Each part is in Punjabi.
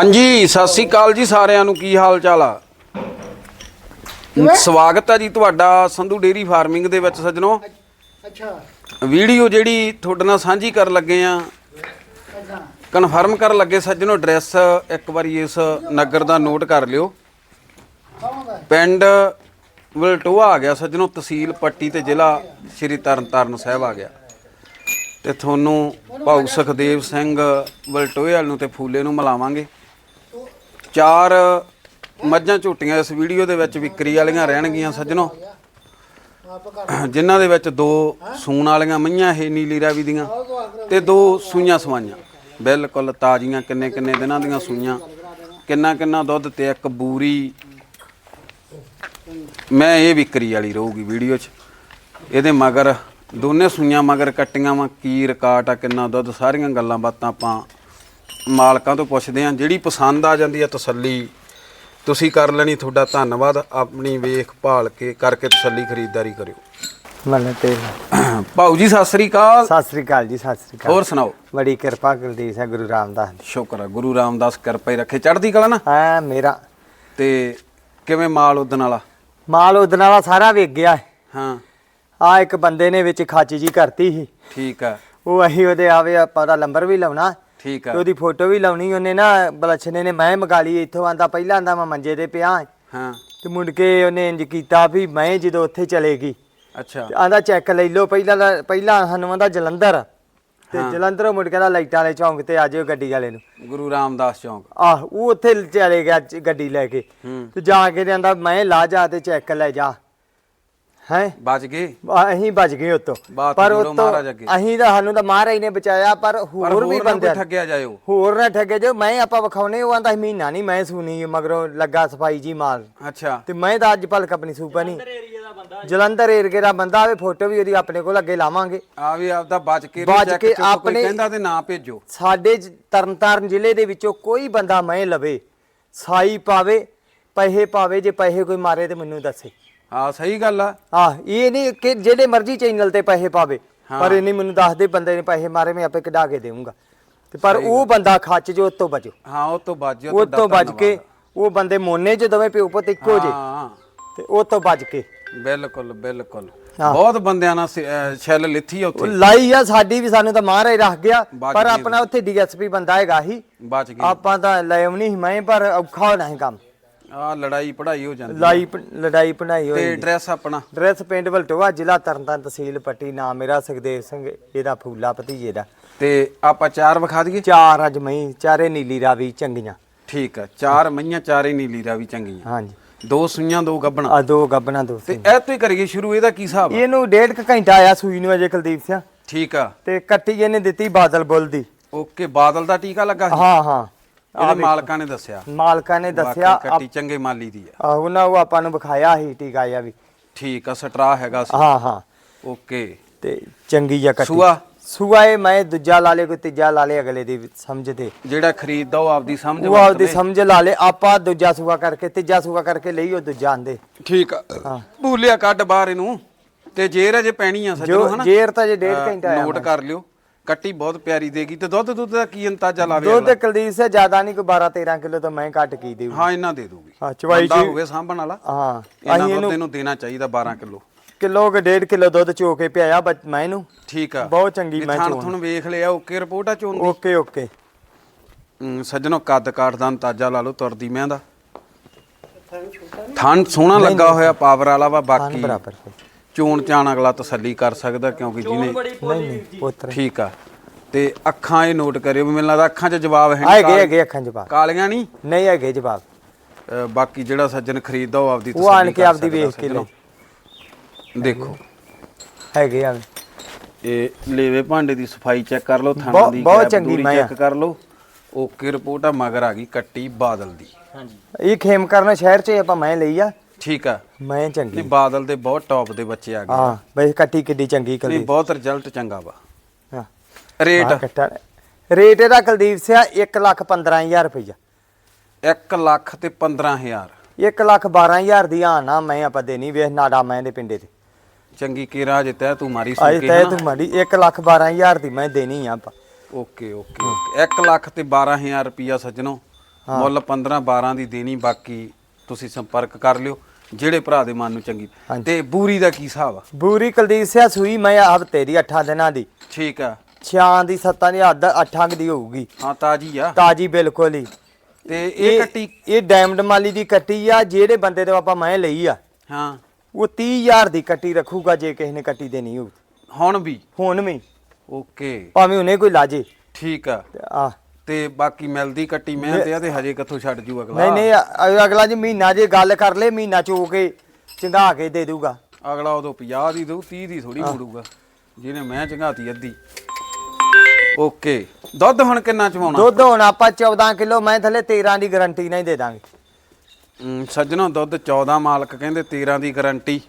ਹਾਂਜੀ ਸਤਿ ਸ੍ਰੀ ਅਕਾਲ ਜੀ ਸਾਰਿਆਂ ਨੂੰ ਕੀ ਹਾਲ ਚਾਲ ਆ ਸਵਾਗਤ ਹੈ ਜੀ ਤੁਹਾਡਾ ਸੰਧੂ ਡੇਰੀ ਫਾਰਮਿੰਗ ਦੇ ਵਿੱਚ ਸੱਜਣੋ। ਅੱਛਾ। ਵੀਡੀਓ ਜਿਹੜੀ ਤੁਹਾਡੇ ਨਾਲ ਸਾਂਝੀ ਕਰਨ ਲੱਗੇ ਆ ਕਨਫਰਮ ਕਰਨ ਲੱਗੇ ਸੱਜਣੋ ਐਡਰੈਸ ਇੱਕ ਵਾਰੀ ਇਸ ਨਗਰ ਦਾ ਨੋਟ ਕਰ ਲਿਓ। ਪਿੰਡ ਵਲਟੋਆ ਆ ਗਿਆ ਸੱਜਣੋ ਤਹਿਸੀਲ ਪੱਟੀ ਤੇ ਜ਼ਿਲ੍ਹਾ ਸ਼੍ਰੀ ਤਰਨਤਾਰਨ ਸਾਹਿਬ ਆ ਗਿਆ। ਤੇ ਤੁਹਾਨੂੰ ਭਾਊ ਸੁਖਦੇਵ ਸਿੰਘ ਵਲਟੋਏ ਵਾਲ ਨੂੰ ਤੇ ਫੂਲੇ ਨੂੰ ਮਿਲਾਵਾਂਗੇ। ਚਾਰ ਮੱਝਾਂ ਝੋਟੀਆਂ ਇਸ ਵੀਡੀਓ ਦੇ ਵਿੱਚ ਵਿਕਰੀ ਵਾਲੀਆਂ ਰਹਿਣਗੀਆਂ ਸੱਜਣੋ। ਆਪ ਜਿਨ੍ਹਾਂ ਦੇ ਵਿੱਚ ਦੋ ਸੂਣ ਵਾਲੀਆਂ, ਮਈਆਂ ਇਹ ਨੀਲੀ ਰਾਵੀ ਦੀਆਂ ਤੇ ਦੋ ਸੂਈਆਂ ਸਵਾਈਆਂ। ਬਿਲਕੁਲ ਤਾਜ਼ੀਆਂ ਕਿੰਨੇ ਕਿੰਨੇ ਦਿਨਾਂ ਦੀਆਂ ਸੂਈਆਂ। ਕਿੰਨਾ ਕਿੰਨਾ ਦੁੱਧ ਤੇ ਇੱਕ ਬੂਰੀ। ਮੈਂ ਇਹ ਵਿਕਰੀ ਵਾਲੀ ਰਹੂਗੀ ਵੀਡੀਓ 'ਚ। ਇਹਦੇ ਮਗਰ ਦੋਨੇ ਸੂਈਆਂ ਮਗਰ ਕੱਟੀਆਂ ਵਾ, ਕੀ ਰਿਕਾਰਡ ਆ, ਕਿੰਨਾ ਦੁੱਧ, ਸਾਰੀਆਂ ਗੱਲਾਂ ਬਾਤਾਂ ਆਪਾਂ ਮਾਲਕਾਂ ਤੋਂ ਪੁੱਛਦੇ ਆਂ ਜਿਹੜੀ ਪਸੰਦ ਆ ਜਾਂਦੀ ਆ ਤਸੱਲੀ ਤੁਸੀਂ ਕਰ ਲੈਣੀ ਤੁਹਾਡਾ ਧੰਨਵਾਦ ਆਪਣੀ ਵੇਖ ਭਾਲ ਕੇ ਕਰਕੇ ਤਸੱਲੀ ਖਰੀਦਦਾਰੀ ਕਰਿਓ। ਮਨ ਤੇ ਭਾਊ ਜੀ ਸਤਿ ਸ੍ਰੀ ਅਕਾਲ। ਸਤਿ ਸ੍ਰੀ ਅਕਾਲ ਜੀ ਸਤਿ ਸ੍ਰੀ ਅਕਾਲ। ਹੋਰ ਸੁਣਾਓ? ਬੜੀ ਕਿਰਪਾ ਕੁਲਦੀਪ ਸਿੰਘ ਗੁਰੂ ਰਾਮਦਾਸ ਦੀ। ਸ਼ੁਕਰ ਆ ਗੁਰੂ ਰਾਮਦਾਸ ਕਿਰਪਾ ਹੀ ਰੱਖੇ। ਚੜ੍ਹਦੀ ਕਲਾ ਨਾ? ਆ ਮੇਰਾ। ਤੇ ਕਿਵੇਂ ਮਾਲ ਉਦਣ ਵਾਲਾ? ਮਾਲ ਉਹਦਨ ਵਾਲਾ ਸਾਰਾ ਵੇਚ ਗਿਆ। ਹਾਂ। ਆ ਇੱਕ ਬੰਦੇ ਨੇ ਵਿੱਚ ਖਾਚੀ ਜੀ ਕਰਤੀ ਸੀ। ਠੀਕ ਆ। ਉਹ ਅਸੀਂ ਉਹਦੇ ਆਵੇ ਆਪਾਂ ਉਹਦਾ ਨੰਬਰ ਵੀ ਲਾਉਣਾ। ਠੀਕ ਤੇ ਆ। ਉਹਦੀ ਫੋਟੋ ਵੀ ਲਾਉਣੀ ਉਹਨੇ ਨਾ ਬਲਛਨੇ ਨੇ ਮੈਂ ਮਗਾ ਲਈ ਇੱਥੋਂ ਆਂਦਾ ਪਹਿਲਾਂ ਆਂਦਾ ਮੈਂ ਮੰਜੇ ਤੇ ਪਿਆ। ਹਾਂ। ਤੇ ਮੁੜ ਕੇ ਉਹਨੇ ਇੰਜ ਕੀਤਾ ਵੀ ਮੈਂ ਜਦੋਂ ਉੱਥੇ ਚਲੇਗੀ ਅੱਛਾ। ਆਂਦਾ ਚੈੱਕ ਲੈ ਲਓ ਪਹਿਲਾਂ ਦਾ- ਪਹਿਲਾਂ ਸਾਨੂੰ ਆਂਦਾ ਜਲੰਧਰ। ਤੇ। ਜਲੰਧਰੋਂ ਮੁੜ ਕੇ ਆਂਹਦਾ ਲਾਈਟਾਂ ਵਾਲੇ ਚੌਂਕ ਤੇ ਆ ਜਿਓ ਗੱਡੀ ਵਾਲੇ ਨੂੰ। ਗੁਰੂ ਰਾਮਦਾਸ ਚੌਂਕ। ਆਹ ਉਹ ਉੱਥੇ ਚਲੇ ਗਿਆ ਚ- ਗੱਡੀ ਲੈ ਕੇ। ਹੂੰ। ਤੇ ਜਾ ਕੇ ਕਹਿੰਦਾ ਮੈਂ ਲਾ ਜਾ ਤੇ ਚੈੱਕ ਲੈ ਜਾ। ਹੈ? ਬਚ ਗਏ। ਅਸੀਂ ਬਚ ਗਏ ਉਤੋਂ। ਬਾਤ ਪਰ ਕਰੋ ਉਤੋਂ ਮਹਾਰਾਜ ਅੱਗੇ। ਅਸੀਂ ਤਾਂ ਸਾਨੂੰ ਤਾਂ ਮਹਾਰਾਜ ਨੇ ਬਚਾਇਆ ਪਰ ਪਰ ਹੋਰ ਹੋਰ ਵੀ ਨਾ ਕੋਈ ਬੰਦੇ ਠੱਗਿਆ ਜਾਇਓ। ਹੋਰ ਨਾ ਠੱਗੇ ਜੋ ਮੈਂ ਆਪਾਂ ਵਿਖਾਉਨੇ ਉਹ ਆਂਦਾ ਮਹੀਨਾ ਨਹੀਂ ਮੈਂ ਸੁਣੀ ਮਗਰੋਂ ਲੱਗਾ ਸਫ਼ਾਈ ਜੀ ਮਾਲ। ਅੱਛਾ। ਤੇ ਮੈਂ ਤਾਂ ਅੱਜ ਭਲਕ ਆਪਣੀ ਸੂਪਾ ਨਹੀਂ। ਜਲੰਧਰ ਏਰੀਏ ਦਾ ਬੰਦਾ ਆਵੇ ਫੋਟੋ ਵੀ ਉਹਦੀ ਆਪਣੇ ਕੋਲ ਅੱਗੇ ਲਾਵਾਂਗੇ। ਆ ਵੀ ਆਪਦਾ ਬਚ ਕੇ ਬਚ ਕੇ ਚੁੱਕ ਕੋਈ ਆਪਣੇ- ਕਹਿੰਦਾ ਤੇ ਨਾ ਭੇਜੋ। ਸਾਡੇ ਜ- ਤਰਨਤਾਰਨ ਜ਼ਿਲ੍ਹੇ ਦੇ ਵਿੱਚੋਂ ਕੋਈ ਬੰਦਾ ਮੈਂ ਲਵੇ ਸਾਈ ਪਾਵੇ ਪੈਸੇ ਪਾਵੇ ਜੇ ਪੈਸੇ ਕੋਈ ਮਾਰੇ ਤੇ ਮੈਨੂੰ ਦੱਸੇ। ਹਾਂ ਸਹੀ ਗੱਲ ਆ। ਆਹ ਇਹ ਨਹੀਂ ਕਿ ਜਿਹੜੇ ਮਰਜ਼ੀ ਚੈਨਲ ਤੇ ਪੈਸੇ ਪਾਵੇ ਪਰ ਇਹ ਨਹੀਂ ਮੈਨੂੰ ਦੱਸ ਦੇ ਬੰਦੇ ਨੇ ਪੈਸੇ ਮਾਰੇ ਮੈਂ ਆਪੇ ਕਢਾ ਕੇ ਦੇਵਾਂਗਾ ਤੇ ਪਰ ਉਹ ਬੰਦਾ ਖੱਚ ਜੋ ਉਤੋਂ ਬਚੋ। ਹਾਂ ਉਹ ਤੋਂ ਬਚ ਜਾਓ ਉਹ ਤੋਂ ਬਚ ਕੇ। ਉਹ ਬੰਦੇ ਮੋਨੇ ਚ ਦੋਵੇਂ ਪਿਓ ਪੁੱਤ ਇੱਕੋ ਜੇ ਹਾਂ। ਤੇ ਉਹ ਤੋਂ ਬਚ ਕੇ। ਬਿਲਕੁਲ ਬਿਲਕੁਲ। ਹਾਂ। ਬਹੁਤ ਬੰਦਿਆਂ ਨਾਲ ਛਿੱਲ ਲਿੱਥੀ ਆ ਉੱਥੇ। ਲਾਈ ਆ ਸਾਡੀ ਵੀ ਸਾਨੂੰ ਤਾਂ ਮਹਾਰਾਜ ਰੱਖ ਗਿਆ ਪਰ ਆਪਣਾ ਉੱਥੇ ਡੀਐਸਪੀ ਬੰਦਾ ਹੈਗਾ ਹੀ। ਆਪਾਂ ਤਾਂ ਲੈ ਆਉਣੀ ਮੈਂ ਪਰ ਔਖਾ ਹੋਣਾ ਹੈ ਕੰਮ। ਆ ਲੜਾਈ ਪੜਾਈ ਹੋ ਜਾਂਦੀ ਲਾਈ ਪ- ਲੜਾਈ ਪਣਾਈ ਤੇ ਹੋਈ ਐਡਰੈਸ ਆਪਣਾ? ਡਰੈਸ ਪਿੰਡ ਵਲਟੋਆ ਜ਼ਿਲ੍ਹਾ ਤਰਨਤਾਰਨ ਤਹਿਸੀਲ ਪੱਟੀ ਨਾਮ ਮੇਰਾ ਸੁਖਦੇਵ ਸਿੰਘ ਇਹਦਾ ਫੂਲਾ ਭਤੀਜੇ ਦਾ। ਤੇ ਆਪਾਂ ਚਾਰ ਵਿਖਾ ਦਈਏ? ਚਾਰ ਅੱਜ ਮਈ ਚਾਰੇ ਨੀਲੀ ਰਾਵੀ ਚੰਗੀਆਂ। ਠੀਕ ਆ ਚਾਰ ਮਈਆਂ ਚਾਰੇ ਨੀਲੀ ਰਾਵੀ ਚੰਗੀਆਂ। ਹਾਂਜੀ। ਦੋ ਸੂਈਆਂ ਦੋ ਗੱਬਣਾ। ਆ ਦੋ ਗੱਬਣਾ ਦੋ ਤੇ ਇਹ ਤੋਂ ਹੀ ਕਰੀਏ ਸ਼ੁਰੂ ਇਹਦਾ ਕੀ ਹਿਸਾਬ ਆ? ਇਹਨੂੰ ਡੇਢ ਕੁ ਘੰਟਾ ਆਇਆ ਸੂਈ ਨੂੰ ਅਜੇ ਕੁਲਦੀਪ ਸਿੰਘ। ਠੀਕ ਆ। ਤੇ ਕੱਟੀ ਇਹਨੇ ਦਿੱਤੀ ਬਾਦਲ ਬੁੱਲ ਦੀ। ਓਕੇ ਬਾਦਲ ਦਾ ਟੀਕਾ ਲੱਗਾ ਸੀ? ਹਾਂ ਹਾਂ। ਇਹਦੇ ਮਾਲਕਾਂ ਨੇ ਦੱਸਿਆ। ਮਾਲਕਾਂ ਨੇ ਦੱਸਿਆ ਕੱਟੀ ਚੰਗੇ ਮਾਲੀ ਦੀ ਆ। ਆ ਉਹਨਾਂ ਉਹ ਆਪਾਂ ਨੂੰ ਵਿਖਾਇਆ ਸੀ ਟੀਕਾ ਜਿਹਾ ਵੀ। ਠੀਕ ਆ ਸਟਰਾ ਹੈਗਾ ਸੀ। ਹਾਂ ਹਾਂ। ਓਕੇ। ਤੇ ਚੰਗੀ ਜਿਹਾ ਕੱਟੀ। ਸੂਆ? ਸੂਆ ਇਹ ਮੈਂ ਦੂਜਾ ਲਾ ਲੇ ਕੋਈ ਤੀਜਾ ਲਾ ਲੇ ਅਗਲੇ ਦੀ ਸਮਝਦੇ। ਜਿਹੜਾ ਖਰੀਦਦਾ ਉਹ ਆਪਦੀ ਸਮਝ ਉਹ ਆਪਦੀ। ਸਮਝ ਲਾ ਲੇ ਆਪਾਂ ਦੂਜਾ ਸੂਆ ਕਰਕੇ ਤੀਜਾ ਸੂਆ ਕਰਕੇ ਲਈ ਉਹ ਦੂਜਾ ਆਂਦੇ। ਠੀਕ ਆ। ਭੂਲਿਆ ਕੱਢ ਬਾਹਰ ਇਹਨੂੰ। ਤੇ ਜੇਰ ਅਜੇ ਪੈਣੀ ਆ ਸੱਜਣੋ ਹਨਾ? ਜੇਰ ਤਾਂ ਜੇ ਡੇਢ ਘੰਟਾ ਨੋਟ ਕਰ ਲਿਓ। ਕੱਟੀ ਬਹੁਤ ਪਿਆਰੀ ਦੇਗੀ ਤੇ ਦੁੱਧ ਦੁੱਧ ਦਾ ਕੀ ਅੰਦਾਜ਼ਾ ਲਾਵੇ ਦੁੱਧ? ਕੁਲਦੀਪ ਸੇ ਜ਼ਿਆਦਾ ਨਹੀਂ ਕੋਈ 12 13 ਕਿਲੋ ਤਾਂ ਮੈਂ ਘੱਟ ਕੀ ਦੇਊ ਹਾਂ ਇਹਨਾਂ ਦੇ ਦੂਗੀ ਹਾਂ, ਚਵਾਈ ਜੀ- ਹੋਵੇ ਸਾਂਭਣ ਵਾਲਾ ਹਾਂ ਇਹਨਾਂ ਇਹਨੂੰ ਇਹਨੂੰ ਦੇਣਾ ਚਾਹੀਦਾ 12 ਕਿਲੋ। ਕਿਲੋ ਕੇ ਡੇਢ ਕਿਲੋ ਦੁੱਧ ਚੋ ਕੇ ਪਿਆਇਆ ਮੈਂ ਇਹਨੂੰ। ਠੀਕ ਆ। ਬਹੁਤ ਚੰਗੀ ਮੈਂ ਚੋਣ। ਥਣ ਵੇਖ ਲਿਆ ਓਕੇ ਰਿਪੋਰਟ ਆ ਚੋਣ ਦੀ? Okay okay. ਸੱਜਣੋ ਕੱਦ ਕਾਠ ਦਾ ਅੰਦਾਜ਼ਾ ਲਾ ਲਓ ਤੁਰਦੀ ਮੈਂ ਦਾ। ਥਣ ਸੋਹਣਾ ਲੱਗਾ ਹੋਇਆ ਪਾਵਰ ਵਾਲਾ ਵਾ ਬਾਕੀ ਬਰਾਬਰ। ਚੋਣ ਚਾਣ ਅਗਲਾ ਤਸੱਲੀ ਕਰ ਸਕਦਾ ਕਿਉਂਕਿ ਜਿਹਨੇ ਨਹੀਂ ਨਹੀਂ ਪੁੱਤਰ। ਠੀਕ ਆ। ਤੇ ਅੱਖਾਂ ਇਹ ਨੋਟ ਕਰਿਓ ਵੀ ਮੈਨੂੰ ਲੱਗਦਾ ਅੱਖਾਂ 'ਚ ਜਵਾਬ ਹੈ ਹੈਗੇ ਕਾਲ- ਹੈਗੇ ਅੱਖਾਂ ਜਵਾਬ। ਕਾਲੀਆਂ ਨਹੀਂ? ਨਹੀਂ ਹੈਗੇ ਜਵਾਬ। ਅ, ਬਾਕੀ ਜਿਹੜਾ ਸੱਜਣ ਖਰੀਦਦਾ ਉਹ ਆਪਦੀ ਉਹ ਆਣ ਕੇ ਕਰ ਆਪਦੀ ਸਕਦਾ ਵੇਖ ਕੇ ਸੱਜਣੋ। ਦੇਖੋ। ਹੈਗੇ ਆ। ਇਹ ਲੇਵੇ ਭਾਂਡੇ ਦੀ ਸਫ਼ਾਈ ਚੈੱਕ ਕਰ ਲਓ ਥਾਣਾ ਬਹੁਤ- ਦੀ ਬਹੁਤ ਗੈਪ ਚੰਗੀ ਦੂਰੀ ਮੈਂ ਆ। ਚੈੱਕ ਕਰ ਲਓ। ਓਕੇ ਰਿਪੋਰਟ ਆ ਮਗਰ ਆ ਗਈ ਕੱਟੀ ਬਾਦਲ ਦੀ। ਇਹ ਖੇਮ ਕਰਨ ਸ਼ਹਿਰ ਚ ਆਪਾਂ ਮੈਂ ਲਈ ਆ। ਠੀਕ ਆ। ਮੈਂ ਚੰਗੀ। ਬਾਦਲ ਦੇ ਬਹੁਤ ਟੌਪ ਦੇ ਬੱਚੇ ਆ ਗਏ। ਹਾਂ ਬਈ ਕੱਟੀ ਕਿੱਡੀ ਚੰਗੀ ਨਹੀਂ ਕੁਲਦੀਪ। ਬਹੁਤ ਰਿਜ਼ਲਟ ਚੰਗਾ ਵਾ। ਹਾਂ। ਰੇਟ। ਆਹ ਕੱਟਾ। ਰੇਟ ਇਹਦਾ ਕੁਲਦੀਪ ਸਿਆ 1 ਲੱਖ 15000 ਰੁਪਈਆ। 1 ਲੱਖ ਤੇ 15000 1 ਲੱਖ 12000 ਦੀ ਆ ਨਾ ਮੈਂ ਆਪਾਂ ਦੇਣੀ ਵੇਖ ਨਾਡਾ ਮੈਂ ਦੇ ਪਿੰਡੇ ਤੇ। ਚੰਗੀ ਕੀਰਾ ਜਿੱਤਿਆ ਤੂੰ ਮਾਰੀ ਆਏ ਸੁੱਕੇ ਤੈ ਤੂੰ ਮਾੜੀ। 1 ਲੱਖ 12000 ਦੀ ਮੈਂ ਦੇਣੀ ਆ ਆਪਾਂ। Okay okay okay. 1 ਲੱਖ ਤੇ 12000 ਰੁਪਿਆ ਸੱਜਣੋ। ਮੁੱਲ 15 12 ਦੀ ਦੇਣੀ ਬਾਕੀ ਤੁਸੀਂ ਸੰਪਰਕ ਕਰ ਲਿਓ। ਜਿਹੜੇ ਭਰਾ ਦੇ ਮਨ ਨੂੰ ਚੰਗੀ। ਹਾਂਜੀ। ਤੇ ਬੂਰੀ ਦਾ ਕੀ ਹਿਸਾਬ ਆ? ਬੂਰੀ ਕੁਲਦੀਪ ਸਿਆ ਸੂਈ ਮੈਂ ਹਫ਼ਤੇ ਦੀ 8 ਦਿਨਾਂ ਦੀ। ਠੀਕ ਆ। ਛਾਂ ਦੀ ਸੱਤਾਂ ਦੀ ਹੱਦ 8 ਦੀ ਹੋਊਗੀ। ਹਾਂ ਤਾਜੀ ਆ। ਤਾਜੀ ਬਿਲਕੁਲ ਹੀ। ਤੇ ਇਹ ਕੱਟੀ? ਇਹ ਡਾਇਮੰਡ ਮਾਲੀ ਦੀ ਕੱਟੀ ਆ ਜਿਹੜੇ ਬੰਦੇ ਤੋਂ ਆਪਾਂ ਮੈਂ ਲਈ ਆ। ਹਾਂ। ਉਹ 30000 ਦੀ ਕੱਟੀ ਰੱਖੂਗਾ ਜੇ ਕਿਸੇ ਨੇ ਕੱਟੀ ਦੇਣੀ ਹੋਊ। ਹੁਣ ਵੀ? ਹੁਣ ਵੀ। ਓਕੇ। ਭਾਵੇਂ ਉਹਨੇ ਕੋਈ ਲਾਜੇ। ਠੀਕ ਆ। ਆ ਤੇ ਬਾਕੀ ਮਿਲਦੀ ਕੱਟੀ ਮੈਂ ਤੇ ਆ ਤੇ ਹਜੇ ਕਿੱਥੋਂ ਛੱਡ ਜੂ ਅਗਲਾ? ਨਹੀਂ ਨਹੀਂ ਅ- ਅਗਲਾ ਜੀ ਮਹੀਨਾ ਜੇ ਗੱਲ ਕਰ ਲੇ ਮਹੀਨਾ ਚੋ ਕੇ ਚੰਗਾ ਕੇ ਦੇ ਦੂਗਾ ਅਗਲਾ ਉਦੋਂ 50 ਦੀ ਦਊ 30 ਦੀ ਥੋੜੀ ਮੋੜੂਗਾ। ਜਿਹਨੇ ਮੈਂ ਚੰਗਾਤੀ ਅੱਧੀ। ਓਕੇ। ਦੁੱਧ ਹੁਣ ਕਿੰਨਾ ਚਵਾਉਣਾ? ਦੁੱਧ ਹੁਣ ਆਪਾਂ 14 ਕਿਲੋ ਮੈਂ ਥੱਲੇ 13 ਦੀ ਗਾਰੰਟੀ ਨਹੀਂ ਦੇ ਦਾਂਗੇ। ਸੱਜਣੋ ਦੁੱਧ 14 ਮਾਲਕ ਕਹਿੰਦੇ 13 ਦੀ ਗਾਰੰਟੀ।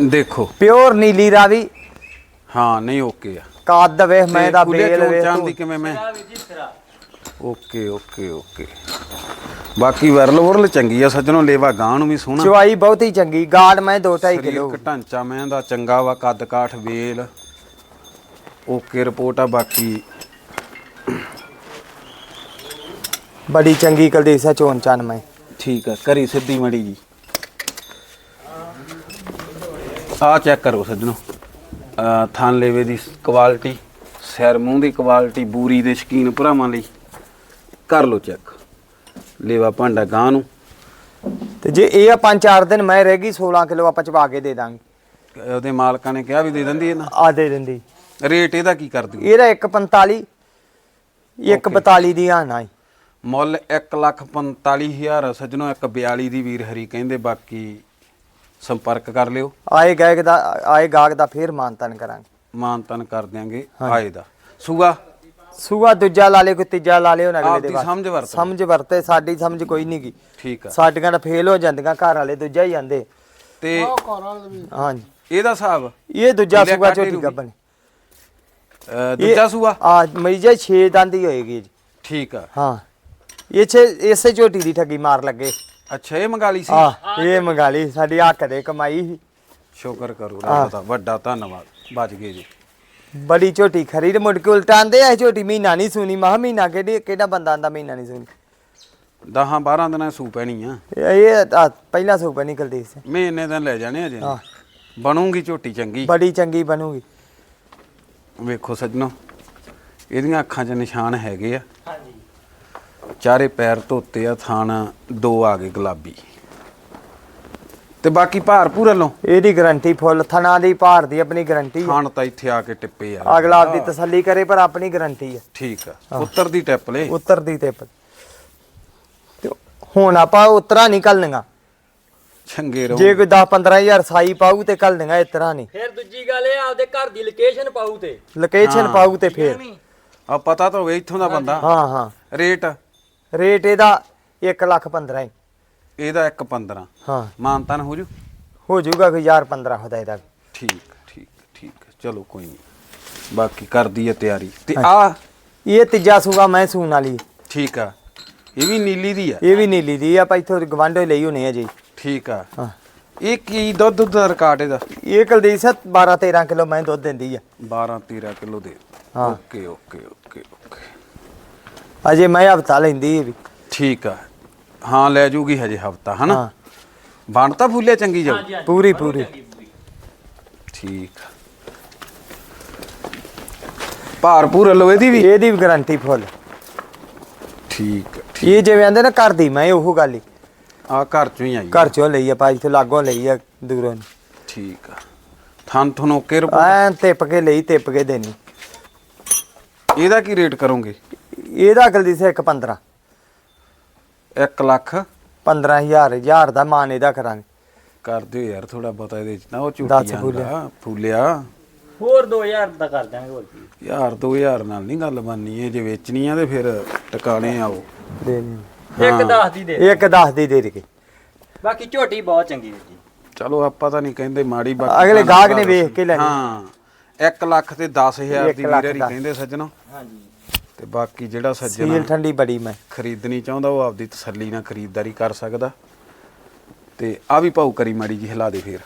ਦੇਖੋ। ਪਿਓਰ ਨੀਲੀ ਰਾਵੀ। ਹਾਂ ਨਹੀਂ ਓਕੇ ਆ। ਕਾਦ ਵੇਖ ਮੈਂ ਦਾ ਬੇਲ ਵੇਖ ਚਾਂਦੀ। ਕਿਵੇਂ ਮੈਂ? Okay okay okay. ਬਾਕੀ ਵਰਲ ਵਰਲ ਚੰਗੀ ਆ ਸੱਜਣੋ ਲੇਵਾ ਗਾਂ ਨੂੰ ਵੀ ਸੋਹਣਾ। ਚਵਾਈ ਬਹੁਤ ਹੀ ਚੰਗੀ ਗਾੜ ਮੈਂ 2.5 ਕਿਲੋ। ਸਰੀਰਕ ਢਾਂਚਾ ਮੈਂ ਦਾ ਚੰਗਾ ਵਾ ਕੱਦ ਕਾਠ ਵੇਲ। ਓਕੇ ਰਿਪੋਰਟ ਆ ਬਾਕੀ। ਬੜੀ ਚੰਗੀ ਕੁਲਦੀਪ ਸਿਆ ਚੋਣ ਚੰਨ ਮੈਂ। ਠੀਕ ਆ ਕਰੀ ਸਿੱਧੀ ਮੜੀ ਜੀ। ਆ ਚੈੱਕ ਕਰੋ ਸੱਜਣੋ। ਥਣ ਲੇਵੇ ਦੀ ਕੁਆਲਿਟੀ ਸਿਰ ਮੂੰਹ ਦੀ ਕੁਆਲਿਟੀ ਬੂਰੀ ਦੇ ਸ਼ਕੀਨ ਭਰਾਵਾਂ ਲਈ ਕਰ ਲਓ ਚੈੱਕ ਲੇਵਾ ਭਾਂਡਾ ਗਾਂ ਨੂੰ। ਤੇ ਜੇ ਇਹ ਆ ਪੰਜ ਚਾਰ ਦਿਨ ਮੈਂ ਰਹਿ ਗਈ 16 ਕਿਲੋ ਆਪਾਂ ਚਵਾ ਕੇ ਦੇ ਦਾਂਗੇ। ਉਹਦੇ ਮਾਲਕਾਂ ਨੇ ਕਿਹਾ ਵੀ ਦੇ ਦਿੰਦੀ ਹੈ ਨਾ ਆ ਦੇ ਦਿੰਦੀ। ਰੇਟ ਇਹਦਾ ਕੀ ਕਰ ਦਿਓ ਇਹਦਾ 145 142 ਦੀ ਆਣਾ ਈ ਮੁੱਲ 145000 ਸੱਜਣੋ 142 ਦੀ ਵੀਰ ਹਰੀ ਕਹਿੰਦੇ ਬਾਕੀ ਸੰਪਰਕ ਕਰ ਲਿਓ। ਆਏ ਗਾਇਕ ਦਾ ਆਏ ਗਾਹਕ ਦਾ ਫੇਰ ਮਾਨਤਨ ਕਰਾਂਗੇ। ਮਾਨਤਨ ਕਰ ਦਿਆਂਗੇ ਆਏ ਦਾ। ਸੂਆ? ਸੂਆ ਦੂਜਾ ਲਾ ਲੇ ਕੋਈ ਤੀਜਾ ਲਾ ਲੇ ਉਹ ਅਗਲੇ ਆਪਦੀ ਦੇ ਬਾਅਦ। ਸਮਝ ਵਰਤੋ। ਸਮਝ ਵਰਤੇ ਸਾਡੀ ਸਮਝ ਕੋਈ ਨਹੀਂ ਗੀ ਠੀਕ ਆ। ਸਾਡੀਆਂ ਤਾਂ ਫੇਲ ਹੋ ਜਾਂਦੀਆਂ ਘਰ ਵਾਲੇ ਦੂਜਾ ਹੀ ਜਾਂਦੇ ਤੇ ਉਹ ਘਰ ਵਾਲੇ ਵੀ। ਹਾਂਜੀ। ਇਹਦਾ ਹਿਸਾਬ? ਇਹ ਦੂਜਾ ਲੈ ਸੂਆ ਝੋਟੀ। ਗੱਬਨ ਅਹ, ਦੂਜਾ ਸੂਆ? ਆ ਮਈਜਾ 6 ਦੰਦ ਹੀ ਹੋਏਗੀ ਜੀ। ਠੀਕ ਆ। ਹਾਂ। ਇਹ ਛੇ ਇਸੇ ਝੋਟੀ ਦੀ ਠੱਗੀ ਮਾਰ ਲੱਗੇ। ਅੱਛਾ ਇਹ ਮੰਗਾ ਲਈ ਸੀ? ਆ ਇਹ ਮੰਗਾ ਲਈ। ਸਾਡੀ ਹੱਕ ਦੇ ਕਮਾਈ ਸੀ। ਸ਼ੁਕਰ ਕਰੋ ਰੱਬ ਦਾ ਵੱਡਾ ਧੰਨਵਾਦ। ਬਚ ਗਏ ਜੀ। ਬੜੀ ਝੋਟੀ ਖਰੀਦ ਮੁੜ ਕੇ ਉਲਟਾਉਂਦੇ ਆ ਝੋਟੀ ਮਹੀਨਾ ਨਹੀਂ ਸੁਣੀ। ਮਾ ਮਹੀਨਾ ਕਿਹੜੀ ਕਿਹੜਾ ਬੰਦਾ ਆਂਦਾ ਮਹੀਨਾ ਨਹੀਂ ਸੁਣੀ? 10 12 ਦਿਨਾਂ ਸੂ ਪੈਣੀ ਆ। ਇਹ ਇਹ ਆ, ਪਹਿਲਾ ਸੂਪਾ ਨਿਕਲਦੀ ਸੀ। ਮਹੀਨੇ ਦਿਨ ਲੈ ਜਾਣੇ ਅਜੇ। ਬਣੂਗੀ ਝੋਟੀ ਚੰਗੀ। ਬੜੀ ਚੰਗੀ ਬਣੂਗੀ। ਵੇਖੋ ਸੱਜਣੋ ਇਹਦੀਆਂ ਅੱਖਾਂ 'ਚ ਨਿਸ਼ਾਨ ਹੈਗੇ ਆ। ਚਾਰੇ ਪੈਰ ਧੋਤੇ ਆ ਥਾਣ ਦੋ ਆ ਗਏ ਗੁਲਾਬੀ। ਤੇ ਬਾਕੀ ਭਾਰ ਪੂਰਾ ਲਓ ਇਹਦੀ ਗਾਰੰਟੀ ਫੁੱਲ ਥਣਾ ਦੀ ਭਾਰ ਦੀ ਆਪਣੀ ਗਾਰੰਟੀ ਥਾਣ ਤਾਂ ਇੱਥੇ ਆ ਕੇ ਟਿੱਪੇ ਆ। ਅਗਲਾ ਆਪਦੀ ਤਸੱਲੀ ਕਰੇ ਪਰ ਆਪਣੀ ਗਾਰੰਟੀ ਹੈ ਠੀਕ ਆ। ਉੱਤਰ ਦੀ ਟਿੱਪ ਲੈ। ਉਤਰਦੀ ਤੇ ਪ- ਤੇ ਹੁਣ ਆਪਾਂ ਉਤਰਾ ਨਿਕਲਣਗਾ ਚੰਗੇ ਰਹੋ। ਜੇ ਕੋਈ 10 15000 ਸਾਈ ਪਾਊ ਤੇ ਕੱਲ ਇਸ ਤਰ੍ਹਾਂ ਨਹੀਂ। ਫਿਰ ਦੂਜੀ ਗੱਲ ਇਹ ਆਪਦੇ ਘਰ ਦੀ ਲੋਕੇਸ਼ਨ ਪਾਉ ਤੇ। ਲੋਕੇਸ਼ਨ ਪਾਊ ਤੇ ਫੇਰ। ਆ ਪਤਾ ਤਾਂ ਹੋਵੇ ਇੱਥੋਂ ਦਾ ਬੰਦਾ। ਹਾਂ ਹਾਂ। ਰੇਟ ਰੇਟ ਇਹਦਾ 1 ਲੱਖ 15 ਇਹਦਾ 1.15 ਹਾਂ। ਮਾਨਤਨ ਹੋ ਜੂ? ਹੋ ਜਾਊਗਾ ਕੋਈ 1000 15 ਹੁੰਦਾ ਇਹਦਾ ਠੀਕ ਠੀਕ ਠੀਕ ਚਲੋ ਕੋਈ ਨਹੀਂ। ਬਾਕੀ ਕਰਦੀ ਹੈ ਤਿਆਰੀ। ਤੇ ਆ ਇਹ ਤੀਜਾ ਸੂਗਾ ਮੈਂ ਸੂਣ ਵਾਲੀ। ਠੀਕ ਆ। ਇਹ ਵੀ ਨੀਲੀ ਦੀ ਆ? ਇਹ ਵੀ ਨੀਲੀ ਦੀ ਆ ਆਪਾਂ ਇੱਥੋਂ ਗਵਾਂਢੋ ਲਈ ਹੋਣੀ ਆ ਜੀ। ਠੀਕ ਆ। ਹਾਂ। ਇਹ ਕੀ ਦੁੱਧ ਦੁੱਧ ਦਾ ਰਿਕਾਰਡ ਇਹਦਾ? ਇਹ ਕੁਲਦੀਪ ਸਿੰਘ 12 13 ਕਿਲੋ ਮੈਂ ਦੁੱਧ ਦਿੰਦੀ ਆ। 12 13 ਕਿਲੋ ਦੇ ਹਾਂ। Okay okay okay okay. ਅਜੇ ਮੈਂ ਹਫਤਾ ਲੈਂਦੀ ਇਹ ਵੀ। ਠੀਕ ਆ। ਹਾਂ ਲੈ ਜੂਗੀ ਹਜੇ ਹਫਤਾ ਹਨਾ? ਹਾਂ। ਬਣ ਤਾਂ ਫੁੱਲੇ ਚੰਗੀ ਜਾਊ। ਪੂਰੀ ਪੂਰੀ। ਠੀਕ ਆ। ਭਾਰ ਪੂਰ ਲੋ ਇਹਦੀ ਵੀ? ਇਹਦੀ ਵੀ ਗਾਰੰਟੀ ਫੁੱਲ। ਠੀਕ ਆ, ਠੀਕ। ਇਹ ਜਿਵੇਂ ਆਂਦੇ ਨਾ ਘਰ ਦੀ ਮੈਂ ਉਹ ਗੱਲ ਹੀ। ਆ ਘਰ ਚੋਂ ਹੀ ਆਈ ਆ। ਘਰ ਚੋਂ ਲਈ ਆ ਭਾਈ ਇੱਥੇ ਲਾਗੋਂ ਲਈ ਆ ਦੂਰੋਂ। ਠੀਕ ਆ। ਥਨ ਥਨ ਓਕੇ ਰਿਪੋਰਟ ਐਨ ਤਿਪ ਕੇ ਲਈ ਤਿਪ ਕੇ ਦੇਣੀ। ਇਹਦਾ ਕੀ ਰੇਟ ਕਰੋਗੇ? ਇਹਦਾ ਗਲਦੀ ਸੇ 1 15 1 ਲੱਖ। 15000 ਹਜ਼ਾਰ ਦਾ ਮਾਨ ਇਹਦਾ ਕਰਾਂਗੇ। ਕਰ ਦਿਓ ਯਾਰ ਥੋੜਾ ਬਹੁਤਾ ਇਹਦੇ ਚ ਨਾ ਉਹ ਦਸ ਝੂਠੀਆਂ ਫੁੱਲਿਆ। ਦਾ ਫੁੱਲਿਆ ਹੋਰ 2000 ਦਾ ਕਰ ਦਾਂਗੇ ਹੋਰ ਕੀ। ਯਾਰ 2000 ਨਾਲ ਨਹੀਂ ਗੱਲ ਬਣਨੀ ਇਹ ਜੇ ਵੇਚਣੀ ਆ ਤੇ ਫਿਰ ਟਿਕਾਣੇ ਆਓ ਦੇਣੀ ਇੱਕ 10 ਦੀ ਦੇ ਇੱਕ 10 ਦੀ ਦੇ ਦੇ ਬਾਕੀ ਝੋਟੀ ਬਹੁਤ ਚੰਗੀ ਹੈ ਜੀ। ਚਲੋ ਆਪਾਂ ਤਾਂ ਨਹੀਂ ਕਹਿੰਦੇ ਮਾੜੀ ਬਾਕੀ ਅਗਲੇ ਗਾਹਕ ਨੇ ਵੇਖ ਕੇ ਲੈਣੀ। ਹਾਂ। 1 ਲੱਖ ਤੇ 10000 ਇੱਕ ਦੀ ਦਾ। ਕਹਿੰਦੇ ਸੱਜਣੋ। ਹਾਂਜੀ। ਤੇ ਬਾਕੀ ਜਿਹੜਾ ਸੀਲ ਸੱਜਣਾ ਠੰਡੀ ਬੜੀ ਮੈਂ। ਖਰੀਦਣੀ ਚਾਹੁੰਦਾ ਉਹ ਆਪਦੀ ਤਸੱਲੀ ਨਾਲ ਖਰੀਦਦਾਰੀ ਕਰ ਸਕਦਾ। ਤੇ ਆ ਵੀ ਭਾਊ ਕਰੀ ਮਾੜੀ ਜੀ ਹਿਲਾ ਦੇ ਫੇਰ।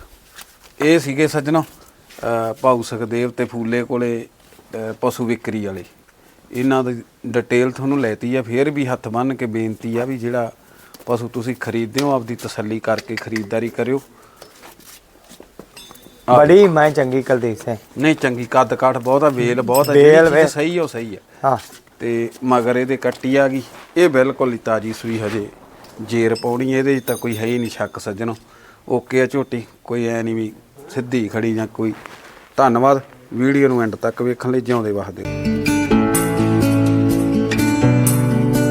ਇਹ ਸੀਗੇ ਸੱਜਣੋ ਭਾਊ ਸੁਖਦੇਵ ਤੇ ਫੂਲੇ ਕੋਲੇ ਪਸ਼ੂ ਵਿਕਰੀ ਵਾਲੇ। ਇਹਨਾਂ ਦੀ ਡਿਟੇਲ ਤੁਹਾਨੂੰ ਲੈਤੀ ਆ ਫੇਰ ਵੀ ਹੱਥ ਬੰਨ ਕੇ ਬੇਨਤੀ ਆ ਵੀ ਜਿਹੜਾ ਪਸ਼ੂ ਤੁਸੀਂ ਖਰੀਦਦੇ ਹੋ ਆਪਦੀ ਤਸੱਲੀ ਕਰਕੇ ਖਰੀਦਦਾਰੀ ਕਰਿਓ। ਆਹ। ਬੜੀ ਮੈਂ ਚੰਗੀ ਕੁਲਦੀਪ ਸਿੰਘ। ਨਹੀਂ ਚੰਗੀ ਕੱਦ ਕਾਠ ਬਹੁਤ ਆ ਵੇਲ ਬਹੁਤ ਆ ਵੇਲ ਜਿਹੜੀ ਵੇ- ਸਹੀ ਆ ਉਹ ਸਹੀ ਆ। ਹਾਂ। ਤੇ ਮਗਰ ਇਹਦੇ ਕੱਟੀ ਆ ਗਈ। ਇਹ ਬਿਲਕੁਲ ਹੀ ਤਾਜੀ ਸੂਈ ਹਜੇ। ਜੇਰ ਪਾਉਣੀ ਇਹਦੇ 'ਚ ਤਾਂ ਕੋਈ ਹੈ ਹੀ ਨਹੀਂ ਸ਼ੱਕ ਸੱਜਣੋ। ਓਕੇ ਆ ਝੋਟੀ, ਕੋਈ ਐ ਨਹੀਂ ਵੀ ਸਿੱਧੀ ਖੜੀ ਜਾਂ ਕੋਈ। ਧੰਨਵਾਦ, ਵੀਡੀਓ ਨੂੰ ਐਂਡ ਤੱਕ ਵੇਖਣ ਲਈ ਜਿਉਂਦੇ ਵਸਦੇ